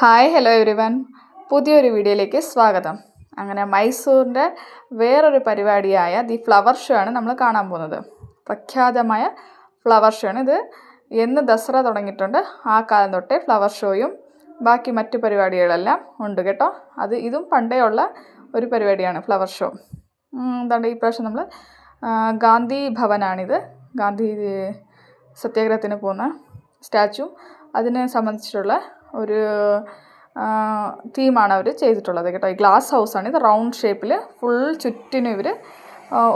Hi hello every one പുതിയൊരു വീഡിയോയിലേക്ക് സ്വാഗതം. അങ്ങനെ മൈസൂറിന്റെ വേറൊരു പരിപാടിയായ ദി ഫ്ലവർ ഷോ ആണ് നമ്മൾ കാണാൻ പോകുന്നത്. പ്രഖ്യാതമായ ഫ്ലവർ ഷോ ആണ് ഇത്. എന്ന് ദസറ തുടങ്ങിയിട്ടുണ്ട്. ആ കാലം തൊട്ടേ ഫ്ലവർ ഷോയും ബാക്കി മറ്റു പരിപാടികളെല്ലാം ഉണ്ട് കേട്ടോ. അത് ഇതും പണ്ടേ ഉള്ള ഒരു പരിപാടിയാണ് ഫ്ലവർ ഷോ എന്താണ് ഈ പ്രാവശ്യം നമ്മൾ ഗാന്ധി ഭവനാണിത്. ഗാന്ധി സത്യാഗ്രഹത്തിന് പോകുന്ന സ്റ്റാച്ചു അതിനെ സംബന്ധിച്ചിട്ടുള്ള ഒരു തീമാണ് അവർ ചെയ്തിട്ടുള്ളത് കേട്ടോ. ഈ ഗ്ലാസ് ഹൗസാണ് ഇത് റൗണ്ട് ഷേപ്പിൽ ഫുൾ ചുറ്റിനും ഇവർ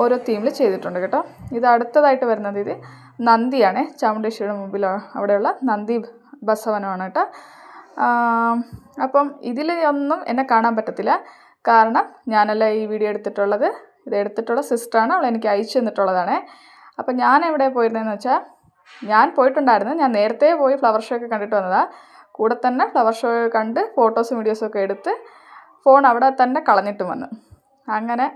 ഓരോ തീമിൽ ചെയ്തിട്ടുണ്ട് കേട്ടോ. ഇത് അടുത്തതായിട്ട് വരുന്നത് ഇത് നന്ദിയാണ്. ചാമുണ്ടേശ്വരിയുടെ മുമ്പിൽ അവിടെയുള്ള നന്ദി ബസവനമാണ് കേട്ടോ. അപ്പം ഇതിൽ ഒന്നും എന്നെ കാണാൻ പറ്റത്തില്ല. കാരണം ഞാനല്ല ഈ വീഡിയോ എടുത്തിട്ടുള്ളത്? ഇത് എടുത്തിട്ടുള്ള സിസ്റ്ററാണ് അവൾ എനിക്ക് അയച്ചു തന്നിട്ടുള്ളതാണ്. അപ്പം ഞാൻ എവിടെ പോയിരുന്നതെന്ന് വെച്ചാൽ ഞാൻ പോയിട്ടുണ്ടായിരുന്നു. ഞാൻ നേരത്തെ പോയി ഫ്ലവർ ഷോ ഒക്കെ കണ്ടിട്ട് വന്നതാണ് കൂടെ തന്നെ ഫ്ലവർ ഷോ കണ്ട് ഫോട്ടോസും വീഡിയോസും ഒക്കെ എടുത്ത് ഫോൺ അവിടെ തന്നെ കളഞ്ഞിട്ട് വന്നു. അങ്ങനെ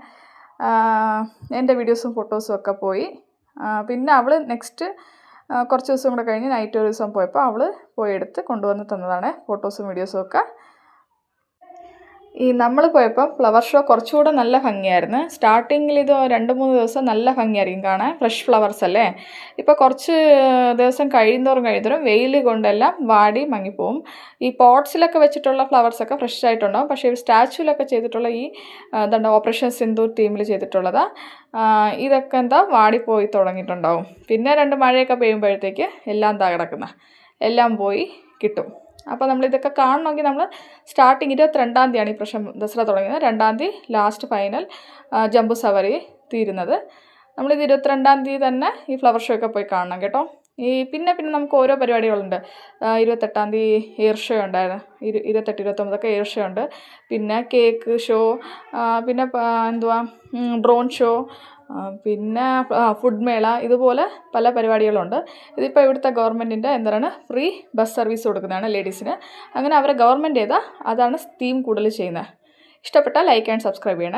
എന്റെ വീഡിയോസും ഫോട്ടോസും ഒക്കെ പോയി. പിന്നെ അവൾ നെക്സ്റ്റ് കുറച്ച് ദിവസം കൂടെ കഴിഞ്ഞ് നൈറ്റ് ഒരു ദിവസം പോയപ്പോൾ അവൾ പോയി എടുത്ത് കൊണ്ടുവന്ന് തന്നതാണ് ഫോട്ടോസും വീഡിയോസും ഒക്കെ. ഈ നമ്മൾ പോയപ്പോൾ ഫ്ലവർ ഷോ കുറച്ചുകൂടെ നല്ല ഭംഗിയായിരുന്നു. സ്റ്റാർട്ടിങ്ങിൽ ഇത് രണ്ട് മൂന്ന് ദിവസം നല്ല ഭംഗിയായിരിക്കും കാണാൻ. ഫ്രഷ് ഫ്ലവർസ് അല്ലേ? ഇപ്പോൾ കുറച്ച് ദിവസം കഴിയുന്നോറും കഴിയുന്നോറും വെയിൽ കൊണ്ടെല്ലാം വാടി മങ്ങിപ്പോവും. ഈ പോട്ട്സിലൊക്കെ വെച്ചിട്ടുള്ള ഫ്ലവർസൊക്കെ ഫ്രഷ് ആയിട്ടുണ്ടാവും. പക്ഷേ സ്റ്റാച്ചുവിലൊക്കെ ചെയ്തിട്ടുള്ള ഈ എന്താണ് ഓപ്പറേഷൻ സിന്ധു ടീമിൽ ചെയ്തിട്ടുള്ളത് ഇതൊക്കെ എന്താ വാടിപ്പോയി തുടങ്ങിയിട്ടുണ്ടാവും. പിന്നെ രണ്ട് മഴയൊക്കെ പെയ്യുമ്പോഴത്തേക്ക് എല്ലാം എന്താ കിടക്കുന്ന? എല്ലാം പോയി കിട്ടും. അപ്പോൾ നമ്മൾ ഇതൊക്കെ കാണണമെങ്കിൽ നമ്മൾ സ്റ്റാർട്ടിങ് ഇരുപത്തിരണ്ടാം തീയതിയാണ് ഈ പ്രശ്നം ദസറ തുടങ്ങിയത് രണ്ടാം തീയതി ലാസ്റ്റ് ഫൈനൽ ജംബു സവാരി തീരുന്നത്. നമ്മളിത് ഇരുപത്തിരണ്ടാം തീയതി തന്നെ ഈ ഫ്ലവർ ഷോ ഒക്കെ പോയി കാണണം കേട്ടോ. ഈ പിന്നെ പിന്നെ നമുക്ക് ഓരോ പരിപാടികളുണ്ട്. ഇരുപത്തെട്ടാം തീയതി എയർ ഷോ ഉണ്ടായിരുന്നു. ഇരു ഇരുപത്തെട്ട് ഇരുപത്തൊമ്പതൊക്കെ എയർ ഷോ ഉണ്ട്. പിന്നെ കേക്ക് ഷോ പിന്നെ എന്തുവാ ഡ്രോൺ ഷോ പിന്നെ ഫുഡ് മേള ഇതുപോലെ പല പരിപാടികളുണ്ട്. ഇതിപ്പോൾ ഇവിടുത്തെ ഗവൺമെന്റിന്റെ എന്താണ് ഫ്രീ ബസ് സർവീസ് കൊടുക്കുന്നതാണ് ലേഡീസിന് അങ്ങനെ അവരെ ഗവൺമെന്റ് ഏതാ? അതാണ് തീം കൂടുതൽ ചെയ്യുന്നത്. ഇഷ്ടപ്പെട്ടാൽ ലൈക്ക് ആൻഡ് സബ്സ്ക്രൈബ് ചെയ്യണേ.